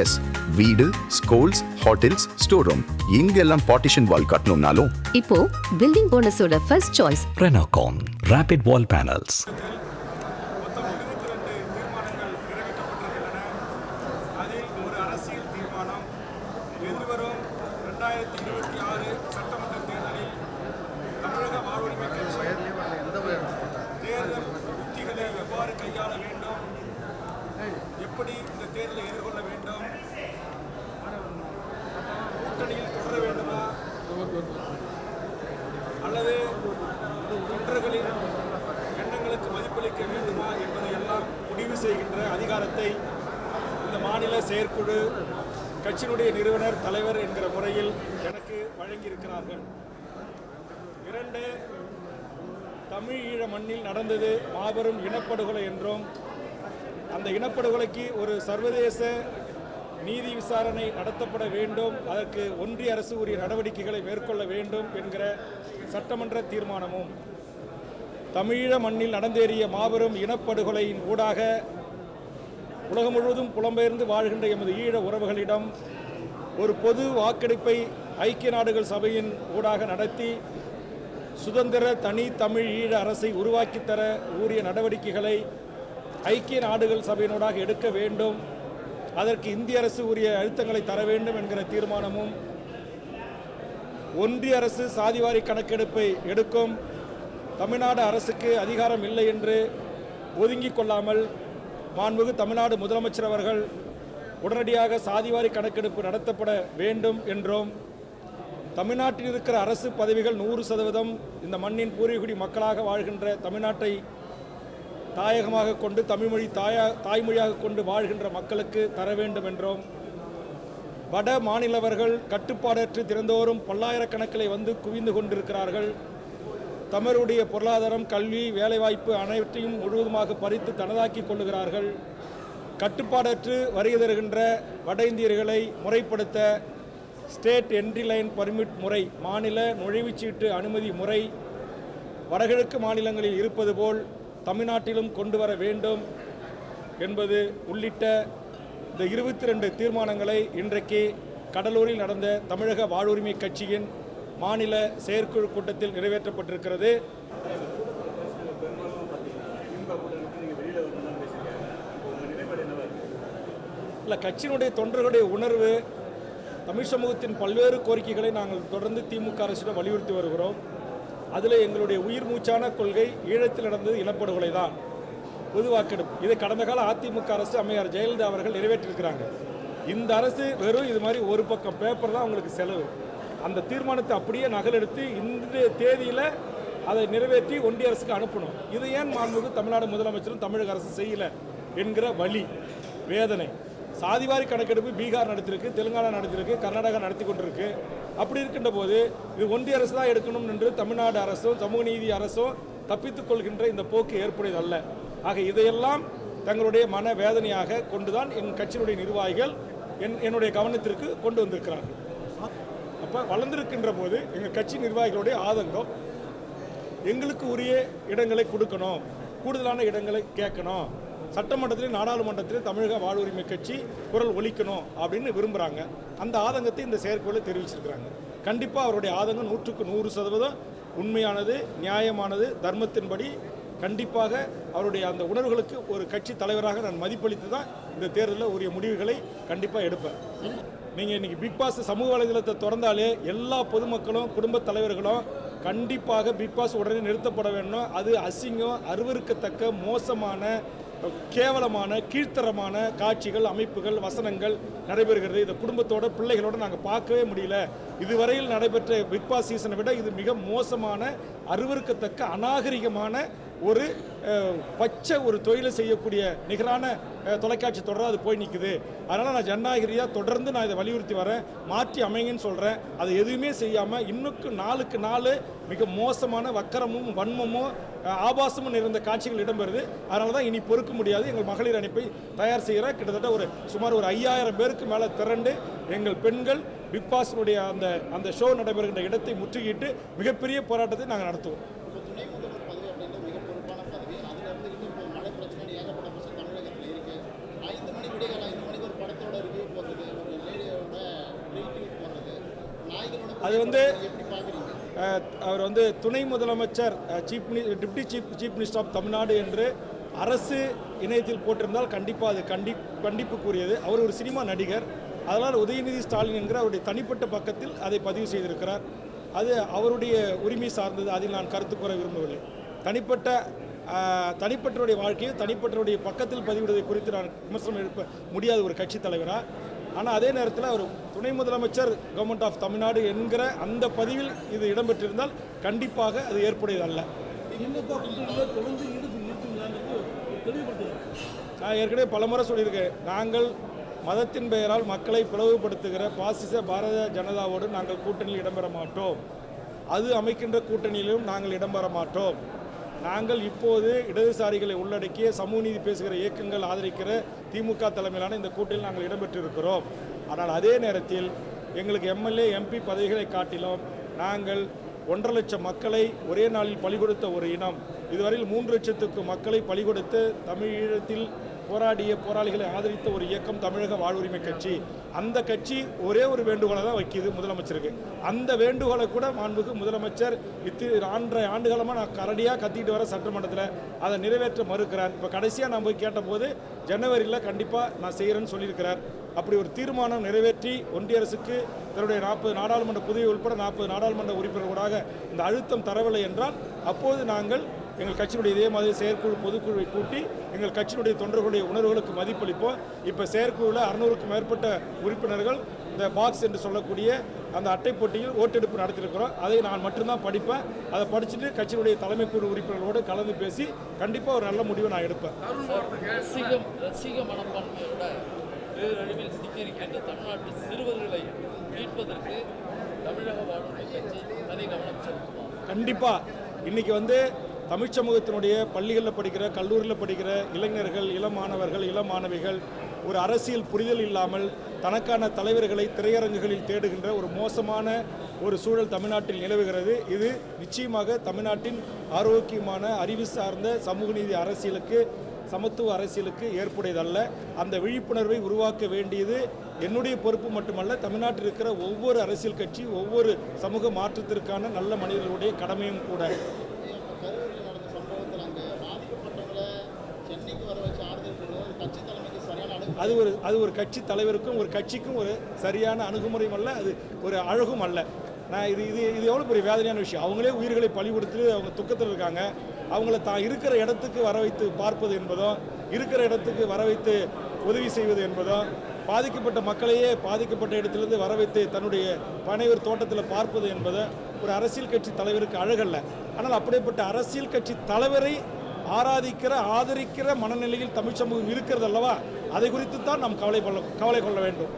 S வீடு schools hotels store room இங்கெல்லாம் partition wall கட்டணும்னாலும். இப்போ பில்டிங் போனஸோட ஃபர்ஸ்ட் சாய்ஸ் ஒரு அரசியல் தீர்மானம் எதிர்வரும் ரெண்டாயிரத்தி இருபத்தி ஆறு சட்டமன்ற தேர்தலில் தமிழக வாழ்வுரிமை கட்சி அல்லது தொண்டர்களின் எண்ணங்களுக்கு மதிப்பளிக்க வேண்டுமா என்பதை எல்லாம் முடிவு செய்கின்ற அதிகாரத்தை இந்த மாநில செயற்குழு கட்சியினுடைய நிறுவனர் தலைவர் என்கிற முறையில் எனக்கு வழங்கியிருக்கிறார்கள். இரண்டு தமிழ் ஈழ மண்ணில் நடந்தது மாபெரும் இனப்படுகொலை என்றும் அந்த இனப்படுகொலைக்கு ஒரு சர்வதேச நீதி விசாரணை நடத்தப்பட வேண்டும். அதற்கு ஒன்றிய அரசு உரிய நடவடிக்கைகளை மேற்கொள்ள வேண்டும் என்கிற சட்டமன்ற தீர்மானமும். தமிழீழ மண்ணில் நடந்தேறிய மாபெரும் இனப்படுகொலையின் ஊடாக உலகம் முழுவதும் புலம்பெயர்ந்து வாழ்கின்ற எமது ஈழ உறவுகளிடம் ஒரு பொது வாக்கெடுப்பை ஐக்கிய நாடுகள் சபையின் ஊடாக நடத்தி சுதந்திர தனி தமிழ் ஈழ அரசை உருவாக்கித் தர உரிய நடவடிக்கைகளை ஐக்கிய நாடுகள் சபையினூடாக எடுக்க வேண்டும். அதற்கு இந்திய அரசு உரிய அழுத்தங்களை தர வேண்டும் என்கிற தீர்மானமும் ஒன்றிய அரசு சாதிவாரி கணக்கெடுப்பை எடுக்கும். தமிழ்நாடு அரசுக்கு அதிகாரம் இல்லை என்று ஒதுங்கிக் கொள்ளாமல் மாண்புமிகு தமிழ்நாடு முதலமைச்சர் அவர்கள் உடனடியாக சாதிவாரி கணக்கெடுப்பு நடத்தப்பட வேண்டும் என்றும் தமிழ்நாட்டில் இருக்கிற அரசு பதவிகள் நூறு சதவீதம் இந்த மண்ணின் பூர்வீகுடி மக்களாக வாழ்கின்ற தமிழ்நாட்டை தாயகமாக கொண்டு தமிழ்மொழி தாயா தாய்மொழியாக கொண்டு வாழ்கின்ற மக்களுக்கு தர வேண்டும் என்றோம். வட மாநிலவர்கள் கட்டுப்பாடற்று திறந்தோறும் பல்லாயிரக்கணக்கிலே வந்து குவிந்து கொண்டிருக்கிறார்கள். தமிழுடைய பொருளாதாரம் கல்வி வேலைவாய்ப்பு அனைத்தையும் முழுவதுமாக பறித்து தனதாக்கி கொள்ளுகிறார்கள். கட்டுப்பாடற்று வருகை தருகின்ற வட இந்தியர்களை முறைப்படுத்த ஸ்டேட் என்ட்ரி லைன் பர்மிட் முறை மாநில நுழைவுச்சீட்டு அனுமதி முறை வடகிழக்கு மாநிலங்களில் இருப்பது போல் தமிழ்நாட்டிலும் கொண்டு வர வேண்டும் என்பது உள்ளிட்ட இந்த இருபத்தி ரெண்டு தீர்மானங்களை இன்றைக்கு கடலூரில் நடந்த தமிழக வாழ்வுரிமை கட்சியின் மாநில செயற்குழு கூட்டத்தில் நிறைவேற்றப்பட்டிருக்கிறது. இல்லை கட்சியினுடைய தொண்டர்களுடைய உணர்வு தமிழ் சமூகத்தின் பல்வேறு கோரிக்கைகளை நாங்கள் தொடர்ந்து திமுக அரசிடம் வலியுறுத்தி வருகிறோம். அதில் எங்களுடைய உயிர் மூச்சான கொள்கை ஈழத்தில் நடந்தது இனப்படுகொலை தான். பொதுவாக்கெடுப்பு இதை கடந்த கால அதிமுக அரசு அம்மையார் ஜெயலலிதா அவர்கள் நிறைவேற்றியிருக்கிறாங்க. இந்த அரசு வெறும் இது மாதிரி ஒரு பக்கம் பேப்பர் தான் அவங்களுக்கு செலவு. அந்த தீர்மானத்தை அப்படியே நகலெடுத்து இந்த தேதியில் அதை நிறைவேற்றி ஒன்றிய அரசுக்கு அனுப்பணும். இது ஏன் மாண்புமிகு தமிழ்நாடு முதலமைச்சரும் தமிழக அரசு செய்யலை என்கிற வழி வேதனை. சாதிவாரி கணக்கெடுப்பு பீகார் நடத்திருக்கு தெலுங்கானா நடத்திருக்கு கர்நாடகா நடத்தி கொண்டிருக்கு. அப்படி இருக்கின்ற போது இது ஒன்றிய அரசு தான் எடுக்கணும் என்று தமிழ்நாடு அரசும் சமூக நீதி அரசும் தப்பித்துக் கொள்கின்ற இந்த போக்கு ஏற்புடையது அல்ல ஆக இதையெல்லாம் தங்களுடைய மன வேதனையாக கொண்டுதான் என் கட்சியினுடைய நிர்வாகிகள் என் என்னுடைய கவனத்திற்கு கொண்டு வந்திருக்கிறார்கள். அப்போ வளர்ந்திருக்கின்ற போது எங்கள் கட்சி நிர்வாகிகளுடைய ஆதங்கம் எங்களுக்கு உரிய இடங்களை கொடுக்கணும் கூடுதலான இடங்களை கேட்கணும். சட்டமன்றத்திலையும் நாடாளுமன்றத்திலையும் தமிழக வாழ்வுரிமை கட்சி குரல் ஒழிக்கணும் அப்படின்னு விரும்புகிறாங்க அந்த ஆதங்கத்தை இந்த செயற்குழு தெரிவிச்சிருக்கிறாங்க. கண்டிப்பாக அவருடைய ஆதங்கம் நூற்றுக்கு நூறு சதவீதம் உண்மையானது நியாயமானது தர்மத்தின்படி கண்டிப்பாக அவருடைய அந்த உணர்வுகளுக்கு ஒரு கட்சி தலைவராக நான் மதிப்பளித்து தான் இந்த தேர்தலில் உரிய முடிவுகளை கண்டிப்பாக எடுப்பேன். நீங்கள் இன்னைக்கு பிக் பாஸ் சமூக வலைதளத்தை திறந்தாலே எல்லா பொதுமக்களும் குடும்பத் தலைவர்களும் கண்டிப்பாக பிக் பாஸ் உடனே நிறுத்தப்பட வேண்டும் அது அசிங்கம் அருவருக்கத்தக்க மோசமான கேவலமான கீழ்த்தரமான காட்சிகள் அமைப்புகள் வசனங்கள் நடைபெறுகிறது. இந்த குடும்பத்தோட பிள்ளைகளோட நாங்கள் பார்க்கவே முடியல. இதுவரையில் நடைபெற்ற பிக் பாஸ் சீசனை விட இது மிக மோசமான அருவருக்கத்தக்க அநாகரிகமான ஒரு பச்சை ஒரு தொழிலை செய்யக்கூடிய நிகரான தொலைக்காட்சி தொடராக அது போய் நிற்குது அதனால் நான் ஜனநாயகரியாக தொடர்ந்து நான் இதை வலியுறுத்தி வரேன். மாற்றி அமைங்கன்னு சொல்கிறேன் அதை எதுவுமே செய்யாமல் இன்னுக்கு நாளுக்கு நாள் மிக மோசமான வக்கரமும் வன்மமும் ஆபாசமும் நிறைந்த காட்சிகள் இடம்பெறுது. அதனால தான் இனி பொறுக்க முடியாது. எங்கள் மகளிர் அணிப்பை தயார் செய்கிற கிட்டத்தட்ட ஒரு சுமார் ஒரு ஐயாயிரம் பேருக்கு மேலே திரண்டு எங்கள் பெண்கள் பிக் பாஸ்னுடைய அந்த அந்த ஷோ நடைபெறுகின்ற இடத்தை முற்றுகிட்டு மிகப்பெரிய போராட்டத்தை நாங்கள் நடத்துவோம். அது வந்து அவர் வந்து துணை முதலமைச்சர் chief mini deputy chief chief minister of Tamil Nadu என்று அரசு இணையத்தில் போட்டிருந்தால் கண்டிப்பாக அது கண்டி கண்டிப்புக்குரியது. அவர் ஒரு சினிமா நடிகர். அதனால் உதயநிதி ஸ்டாலின் என்கிற அவருடைய தனிப்பட்ட பக்கத்தில் அதை பதிவு செய்திருக்கிறார். அது அவருடைய உரிமை சார்ந்தது. அதில் நான் கருத்து கூற விரும்பவில்லை. தனிப்பட்ட தனிப்பட்டருடைய வாழ்க்கையை தனிப்பட்டருடைய பக்கத்தில் பதிவிடுவதை குறித்து நான் விமர்சனம் எழுப்ப முடியாத ஒரு கட்சி தலைவராக ஆனால் அதே நேரத்தில் அவர் துணை முதலமைச்சர் கவர்மெண்ட் ஆஃப் தமிழ்நாடு என்கிற அந்த பதிவில் இது இடம்பெற்றிருந்தால் கண்டிப்பாக அது ஏற்புடையது அல்ல நான் ஏற்கனவே பலமுறை சொல்லியிருக்கேன். நாங்கள் மதத்தின் பெயரால் மக்களை பிளவுபடுத்துகிற பாசிச பாரதிய ஜனதாவோடு நாங்கள் கூட்டணியில் இடம்பெற மாட்டோம். அது அமைக்கின்ற கூட்டணியிலும் நாங்கள் இடம்பெற மாட்டோம். நாங்கள் இப்போது இடதுசாரிகளை உள்ளடக்கிய சமூக நீதி பேசுகிற இயக்கங்கள் ஆதரிக்கிற திமுக தலைமையிலான இந்த கூட்டில் நாங்கள் இடம்பெற்றிருக்கிறோம். ஆனால் அதே நேரத்தில் எங்களுக்கு எம்எல்ஏ எம்பி பதவிகளை காட்டிலும் நாங்கள் ஒன்றரை லட்சம் மக்களை ஒரே நாளில் பலி கொடுத்த ஒரு இனம். இதுவரையில் மூன்று லட்சத்துக்கு மக்களை பலி கொடுத்து தமிழீழத்தில் போராடிய போராளிகளை ஆதரித்த ஒரு இயக்கம் தமிழக வாழ்வுரிமை கட்சி. அந்த கட்சி ஒரே ஒரு வேண்டுகோளை தான் வைக்கிது முதலமைச்சருக்கு. அந்த வேண்டுகோளை கூட மாண்புக்கு முதலமைச்சர் இத்து ஆண்டரை ஆண்டுகாலமாக நான் கரடியாக கத்திட்டு வர சட்டமன்றத்தில் அதை நிறைவேற்ற மறுக்கிறார். இப்போ கடைசியாக நான் போய் கேட்டபோது ஜனவரியில் கண்டிப்பாக நான் செய்கிறேன்னு சொல்லியிருக்கிறார். அப்படி ஒரு தீர்மானம் நிறைவேற்றி ஒன்றிய அரசுக்கு தன்னுடைய நாற்பது நாடாளுமன்ற புதிய உட்பட நாற்பது நாடாளுமன்ற உறுப்பினர்களாக இந்த அழுத்தம் தரவில்லை என்றால் அப்போது நாங்கள் எங்கள் கட்சியினுடைய இதே மாதிரி செயற்குழு பொதுக்குழுவை கூட்டி எங்கள் கட்சியினுடைய தொண்டர்களுடைய உணர்வுகளுக்கு மதிப்பளிப்போம். இப்போ செயற்குழுவில் அறுநூறுக்கும் மேற்பட்ட உறுப்பினர்கள் இந்த பாக்ஸ் என்று சொல்லக்கூடிய அந்த அட்டை போட்டியில் ஓட்டெடுப்பு நடத்தியிருக்கிறோம். அதை நான் மட்டும்தான் படிப்பேன். அதை படிச்சுட்டு கட்சியினுடைய தலைமை குழு உறுப்பினர்களோடு கலந்து பேசி கண்டிப்பாக ஒரு நல்ல முடிவை நான் எடுப்பேன். பேரழிவில் சிக்கியிருக்கின்ற தமிழ்நாட்டு சிறுவர்களை மீட்பதற்கு தமிழக வாழ்வுரிமை கட்சி தனி கவனம் செலுத்துமா? கண்டிப்பாக இன்னைக்கு வந்து தமிழ் சமூகத்தினுடைய பள்ளிகளில் படிக்கிற கல்லூரியில் படிக்கிற இளைஞர்கள் இளம் மாணவர்கள் ஒரு அரசியல் புரிதல் இல்லாமல் தனக்கான தலைவர்களை திரையரங்குகளில் தேடுகின்ற ஒரு மோசமான ஒரு சூழல் தமிழ்நாட்டில் நிலவுகிறது. இது நிச்சயமாக தமிழ்நாட்டின் ஆரோக்கியமான அறிவு சார்ந்த சமூக நீதி அரசியலுக்கு சமத்துவ அரசியலுக்கு ஏற்புடையதல்ல. அந்த விழிப்புணர்வை உருவாக்க வேண்டியது என்னுடைய பொறுப்பு மட்டுமல்ல தமிழ்நாட்டில் இருக்கிற ஒவ்வொரு அரசியல் கட்சி ஒவ்வொரு சமூக மாற்றத்திற்கான நல்ல மனிதர்களுடைய கடமையும் கூட. அது ஒரு அது ஒரு கட்சி தலைவருக்கும் ஒரு கட்சிக்கும் ஒரு சரியான அணுகுமுறையும் அல்ல அது ஒரு அழகும் அல்ல. நான் இது இது இது எவ்வளோ பெரிய வேதனையான விஷயம். அவங்களே உயிர்களை பலி கொடுத்து அவங்க துக்கத்தில் இருக்காங்க. அவங்கள தான் இருக்கிற இடத்துக்கு வர வைத்து பார்ப்பது என்பதும் இருக்கிற இடத்துக்கு வர வைத்து உதவி செய்வது என்பதும் பாதிக்கப்பட்ட மக்களையே பாதிக்கப்பட்ட இடத்திலிருந்து வர வைத்து தன்னுடைய பனைவர் தோட்டத்தில் பார்ப்பது என்பது ஒரு அரசியல் கட்சி தலைவருக்கு அழகல்ல. ஆனால் அப்படிப்பட்ட அரசியல் கட்சி தலைவரை ஆராதிக்கிற ஆதரிக்கிற மனநிலையில் தமிழ் சமூகம் இருக்கிறது அல்லவா? அதை குறித்து தான் நாம் கவலை கொள்ள கவலை கொள்ள வேண்டும்.